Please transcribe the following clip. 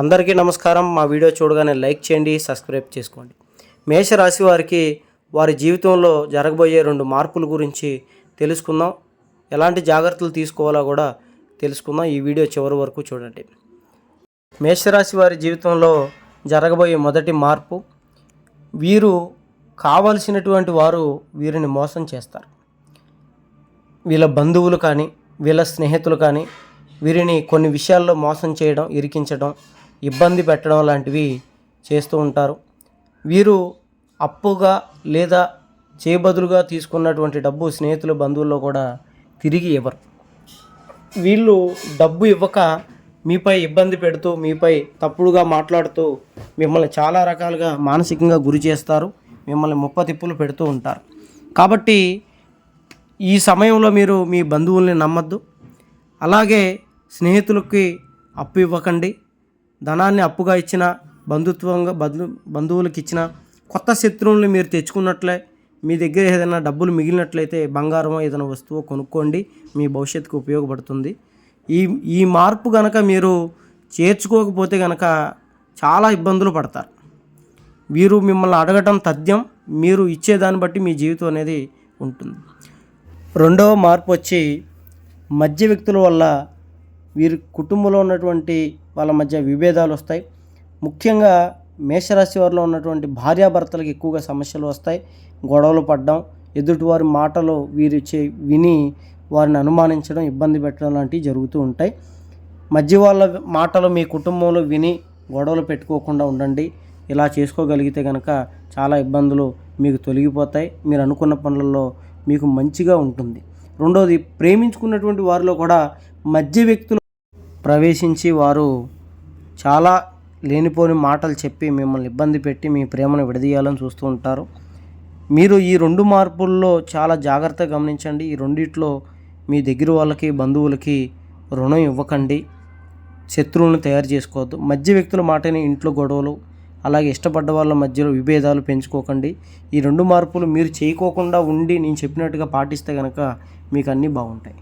అందరికీ నమస్కారం. మా వీడియో చూడగానే లైక్ చేయండి సబ్స్క్రైబ్ చేసుకోండి. మేషరాశి వారికి వారి జీవితంలో జరగబోయే రెండు మార్పుల గురించి తెలుసుకుందాం. ఎలాంటి జాగ్రత్తలు తీసుకోవాలో కూడా తెలుసుకుందాం. ఈ వీడియో చివరి వరకు చూడండి. మేషరాశి వారి జీవితంలో జరగబోయే మొదటి మార్పు వీరు కావలసినటువంటి వారు వీరిని మోసం చేస్తారు. వీళ్ళ బంధువులు కానీ వీళ్ళ స్నేహితులు కానీ వీరిని కొన్ని విషయాల్లో మోసం చేయడం ఇరికించడం ఇబ్బంది పెట్టడం లాంటివి చేస్తూ ఉంటారు. వీరు అప్పుగా లేదా చేయబదులుగా తీసుకున్నటువంటి డబ్బు స్నేహితులు బంధువుల్లో కూడా తిరిగి ఇవ్వరు. వీళ్ళు డబ్బు ఇవ్వక మీపై ఇబ్బంది పెడుతూ మీపై తప్పుడుగా మాట్లాడుతూ మిమ్మల్ని చాలా రకాలుగా మానసికంగా గురి చేస్తారు మిమ్మల్ని ముప్ప తిప్పులు పెడుతూ ఉంటారు. కాబట్టి ఈ సమయంలో మీరు మీ బంధువుల్ని నమ్మద్దు. అలాగే స్నేహితులకి అప్పు ఇవ్వకండి. ధనాన్ని అప్పుగా ఇచ్చిన బంధుత్వంగా బంధు బంధువులకు ఇచ్చిన కొత్త శత్రువులను మీరు తెచ్చుకున్నట్లే మీ దగ్గర ఏదైనా డబ్బులు మిగిలినట్లయితే బంగారం ఏదైనా వస్తువు కొనుక్కోండి మీ భవిష్యత్తుకు ఉపయోగపడుతుంది. ఈ ఈ మార్పు కనుక మీరు చేర్చుకోకపోతే కనుక చాలా ఇబ్బందులు పడతారు. వీరు మిమ్మల్ని అడగటం తథ్యం మీరు ఇచ్చేదాన్ని బట్టి మీ జీవితం అనేది ఉంటుంది. రెండవ మార్పు వచ్చి మధ్య వ్యక్తుల వల్ల వీరి కుటుంబంలో ఉన్నటువంటి వాళ్ళ మధ్య విభేదాలు వస్తాయి. ముఖ్యంగా మేషరాశి వారిలో ఉన్నటువంటి భార్యాభర్తలకు ఎక్కువగా సమస్యలు వస్తాయి. గొడవలు పడడం ఎదుటివారి మాటలు వీరు చే విని వారిని అనుమానించడం ఇబ్బంది పెట్టడం లాంటివి జరుగుతూ ఉంటాయి. మధ్య వాళ్ళ మాటలు మీ కుటుంబంలో విని గొడవలు పెట్టుకోకుండా ఉండండి. ఇలా చేసుకోగలిగితే కనుక చాలా ఇబ్బందులు మీకు తొలగిపోతాయి. మీరు అనుకున్న పనులలో మీకు మంచిగా ఉంటుంది. రెండోది ప్రేమించుకున్నటువంటి వారిలో కూడా మధ్య వ్యక్తులు ప్రవేశించి వారు చాలా లేనిపోని మాటలు చెప్పి మిమ్మల్ని ఇబ్బంది పెట్టి మీ ప్రేమను విడదీయాలని చూస్తూ ఉంటారు. మీరు ఈ రెండు మార్పుల్లో చాలా జాగ్రత్తగా గమనించండి. ఈ రెండిట్లో మీ దగ్గర వాళ్ళకి బంధువులకి రుణం ఇవ్వకండి. శత్రువులను తయారు చేసుకోవద్దు. మధ్య వ్యక్తుల మాటని ఇంట్లో గొడవలు అలాగే ఇష్టపడ్డ వాళ్ళ మధ్యలో విభేదాలు పెంచుకోకండి. ఈ రెండు మార్పులు మీరు చేయకోకుండా ఉండి నేను చెప్పినట్టుగా పాటిస్తే కనుక మీకు అన్నీ బాగుంటాయి.